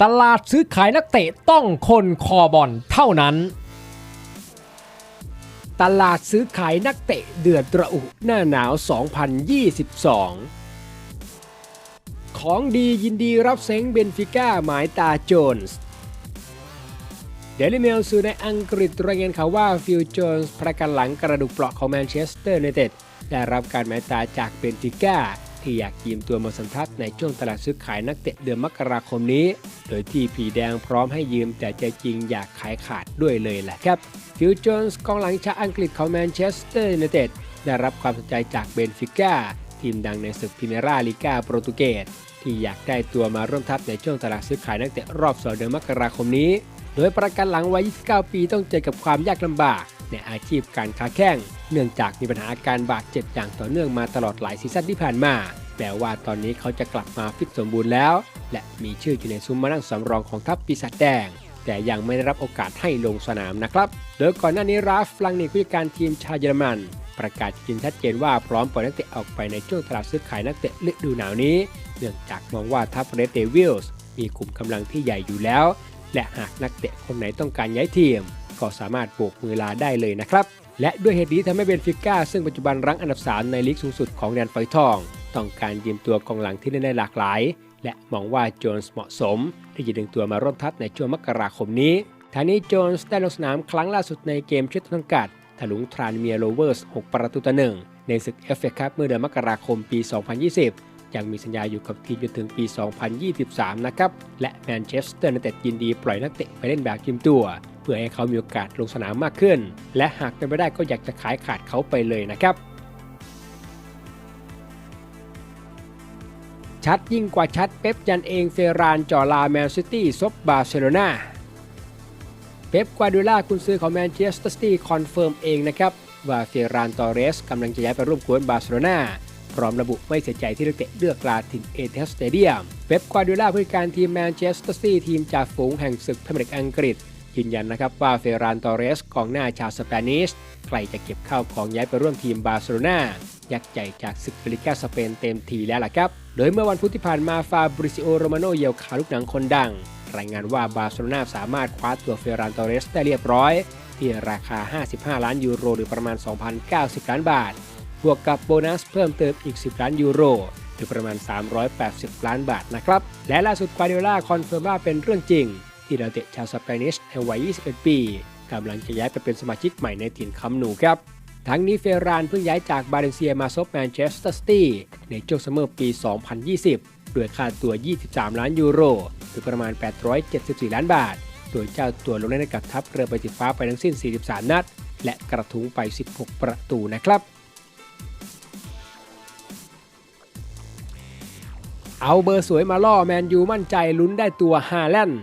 ตลาดซื้อขายนักเตะต้องคนคอบอลเท่านั้น ตลาดซื้อขายนักเตะเดือดระอุหน้าหนาว 2022 ของดียินดีรับเซ้งเบนฟิก้าหมายตาโจนส์ เดลิเมลสื่อในอังกฤษรายงานข่าวว่าฟิลโจนส์ประกันหลังกระดูกเปราะของแมนเชสเตอร์ยูไนเต็ดได้รับการหมายตาจากเบนฟิก้า ที่อยากยืมตัวมาสัมทับในช่วงตลาดซื้อขายนักเตะเดือนมกราคมนี้ โดยที่ผีแดงพร้อมให้ยืมแต่ใจจริงอยากขายขาดด้วยเลยแหละครับ ฟิลโจนส์กองหลังชาวอังกฤษของแมนเชสเตอร์ยูไนเต็ดได้รับความสนใจจากเบนฟิก้าทีมดังในศึกพิเมราลิกาโปรตุเกสที่อยากได้ตัวมาร่วมทัพในช่วงตลาดซื้อขายนักเตะรอบสองเดือนมกราคมนี้ โดยประกันหลังวัย 29 ปีต้องเจอกับความยากลำบาก ในอาชีพการค้าแข้ง เนื่องจากมีปัญหาอาการบาดเจ็บอย่างต่อเนื่องมาตลอดหลายซีซั่นที่ผ่านมา แต่ว่าตอนนี้เขาจะกลับมาฟิตสมบูรณ์แล้ว และมีชื่ออยู่ในซุ้มมานั่งสำรองของทัพปีศาจแดง แต่ยังไม่ได้รับโอกาสให้ลงสนามนะครับ โดยก่อนหน้านี้ราฟลังนิกผู้จัดการทีมชาวเยอรมัน ประกาศยืนชัดเจนว่าพร้อมปล่อยนักเตะออกไปในช่วงตลาดซื้อขายนักเตะฤดูหนาวนี้ เนื่องจากมองว่าทัพเรดเดวิลส์มีกลุ่มกำลังที่ใหญ่อยู่แล้ว และหากนักเตะคนไหนต้องการย้ายทีม ก็สามารถโบกมือลาได้เลยนะครับ และด้วยเหตุนี้ทำให้เบนฟิก้าซึ่งปัจจุบันรั้งอันดับ 3 ในลีกสูงสุดของแดนฝอยทอง ต้องการยืมตัวกองหลังที่เล่นได้หลากหลาย และมองว่าโจนส์เหมาะสม ที่จะดึงตัวมาร่วมทัพในช่วงมกราคมนี้ทางนี้โจนส์ได้ลงสนามครั้งล่าสุดในเกมเชิดต้นกัดถลุงทรานเมียโรเวอร์ส 6 ประตูต่อหนึ่งในศึกเอฟเอคัพเมื่อเดือนมกราคมปี 2020 ยังมีสัญญาอยู่กับทีมจนถึงปี 2023 นะครับ และแมนเชสเตอร์ยูไนเต็ดยินดีปล่อยนักเตะไปเล่นแบบยืมตัว เพื่อให้เขามีโอกาสลงสนามมากขึ้น และหากเป็นไปได้ก็อยากจะขายขาดเขาไปเลยนะครับ ชัดยิ่งกว่าชัดเป๊ปยันเองเฟรานจ่อลาแมนซิตี้ซบบาร์เซโลนาเป๊ปกวาดิโอลาคุณซื้อของแมนเชสเตอร์ซิตี้คอนเฟิร์มเองนะครับว่าเฟรานตอเรสกำลังจะย้ายไปร่วมกวนบาร์เซโลนาพร้อมระบุไม่เสียใจที่นักเตะเลือกลาถิ่นเอเธสสเตเดียมเป๊ปกวาดิโอลาผู้การทีมแมนเชสเตอร์ซิตี้ทีมจ่าฝูงแห่งศึกพรีเมียร์ลีกอังกฤษ ยืนยันนะครับว่าเฟรานตอเรสกองหน้าชาวสเปนิชใกล้จะเก็บข้าวของย้ายไปร่วมทีมบาร์เซโลนายักษ์ใหญ่จากศึกลิกาสเปนเต็มทีแล้วล่ะครับ โดยเมื่อวันพุธที่ผ่านมาฟาบริซิโอโรมาโนเยลคาลูกหนังคนดัง รายงานว่าบาร์เซโลนาสามารถคว้าตัวเฟรานตอเรสได้เรียบร้อย ที่ราคา 55 ล้านยูโรหรือประมาณ 2,090 ล้านบาท บวกกับโบนัสเพิ่มเติมอีก 10 ล้านยูโรหรือประมาณ 380 ล้านบาทนะครับ และล่าสุดควาเดล่าคอนเฟิร์มว่าเป็นเรื่องจริง ที่ดาวเตะชาวสเปนิชในวัย 21 ปีกำลังจะย้ายไปเป็นสมาชิกใหม่ในถิ่นคัมนูครับ ทั้งนี้เฟรานเพิ่งย้ายจากบาเลนเซียมาซบแมนเชสเตอร์ซิตี้ในช่วงซัมเมอร์ปี 2020 ด้วยค่าตัว 23 ล้านยูโรหรือประมาณ 874 ล้านบาท โดยเจ้าตัวลงเล่นให้กับทัพเรือใบสีฟ้าไปทั้งสิ้น 43 นัด และกระทุ้งไป 16 ประตูนะครับเอาเบอร์สวยมาล่อแมนยูมั่นใจลุ้นได้ตัวฮาแลนด์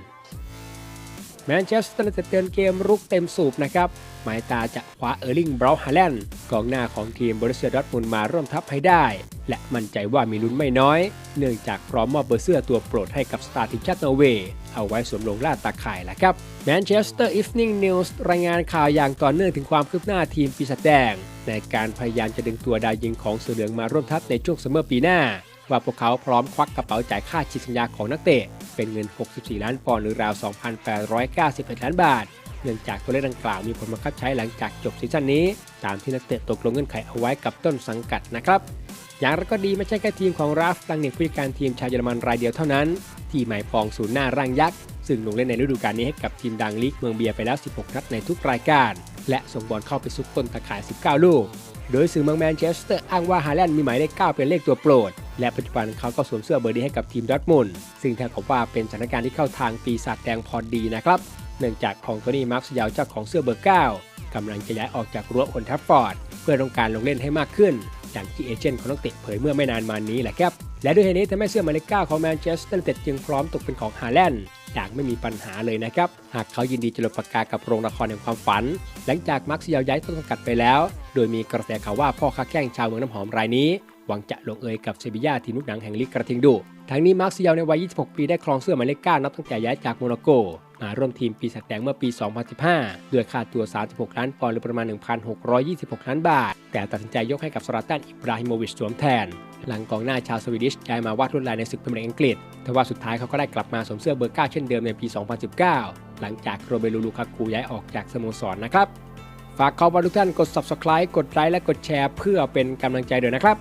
แมนเชสเตอร์ยูไนเต็ดเดินเกมรุกเต็มสูบนะครับหมายตาจะคว้าเออร์ลิงบราวน์ฮาแลนด์กองหน้าของทีมบริเซียดอร์ทมุนมาร่วมทัพให้ได้ และมั่นใจว่ามีลุ้นไม่น้อย เนื่องจากพร้อมมอบเบอร์เสื้อตัวโปรดให้กับสตาร์ทีมชาตินอร์เวย์เอาไว้สวมลงล่าตาข่ายแหละครับแมนเชสเตอร์อีฟนิ่งนิวส์รายงานข่าวอย่างต่อเนื่องถึงความคืบหน้าทีมปีศาจแดง ในการพยายามจะดึงตัวดาวยิงของเสือเหลืองมาร่วมทัพในช่วงซัมเมอร์ปีหน้า ว่าพวกเขาพร้อมควักกระเป๋าจ่ายค่าฉีดสัญญาของนักเตะ เป็นเงิน 64 ล้านปอนด์หรือราว 2,891 ล้านบาท เนื่องจากตัวเลขดังกล่าวมีผลบังคับใช้หลังจากจบซีซั่นนี้ ตามที่นักเตะตกลงเงื่อนไขเอาไว้กับต้นสังกัดนะครับอย่างไรก็ดีไม่ใช่แค่ทีมของราฟลังเนกผู้จัดการทีมชาวเยอรมันรายเดียวเท่านั้น ที่หมายปองศูนย์หน้าร่างยักษ์ ซึ่งลงเล่นในฤดูกาลนี้ให้กับทีมดังลีกเมืองเบียร์ไปแล้ว 16 นัดในทุกรายการ และส่งบอลเข้าไปซุกต้นตะข่าย 19 ลูก โดยสื่อเมืองแมนเชสเตอร์อ้างว่าฮาแลนด์มีหมายเลข 9 เป็นเลขตัวโปรด และปัจจุบันเขาก็สวมเสื้อเบอร์นี้ให้กับทีมดอทมุนซึ่งแทบกับว่าเป็นสถานการณ์ที่เข้าทางปีศาจแดงพอดีนะครับเนื่องจากของโทนี่มาร์คสยาวเจ้าของเสื้อเบอร์ 9กำลังจะย้ายออกจากรั้วโอนทัฟฟอร์ดเพื่อต้องการลงเล่นให้มากขึ้นอย่างที่เอเจนต์ของนักเตะเผยเมื่อไม่นานมานี้แหละครับ และด้วยเหตุนี้ทำให้เสื้อหมายเลข9ของแมนเชสเตอร์ยูไนเต็ดจึงพร้อมตกเป็นของฮาแลนด์อย่างไม่มีปัญหาเลยนะครับ หากเขายินดีจะลงปากกากับโรงละครแห่งความฝัน หลังจากมาร์คสยาวย้ายต้นสังกัดไปแล้ว โดยมีกระแสข่าวว่าพ่อค้าแข้งชาวเมืองน้ำหอมรายนี้ หวังจะลงเอยกับเซบีย่าทีมลูกหนังแห่งลีกกระทิงดูทั้งนี้มาร์คซิยาในวัย 26 ปีได้ครองเสื้อหมายเลข 9 นับตั้งแต่ย้ายจากโมร็อกโก มาร่วมทีมปีศาจแดงเมื่อปี 2015 ด้วยค่าตัว 36 ล้านปอนด์หรือประมาณ 1,626 ล้านบาท แต่ตัดสินใจยกให้กับสราตันอิบราฮิโมวิชสวมแทน หลังกองหน้าชาวสวีดิชย้ายมาวาดลวดลายในศึกพรีเมียร์อังกฤษแต่ว่าสุดท้ายเขาก็ได้กลับมาสวมเสื้อเบอร์ 9 เช่นเดิมในปี 2019 หลังจากโรเบลูลูคากูย้ายออกจากสโมสรนนะครับฝากขอบคุณทุกท่านกด subscribe กดไลค์และกดแชร์ เพื่อเป็นกำลังใจด้วยนะครับ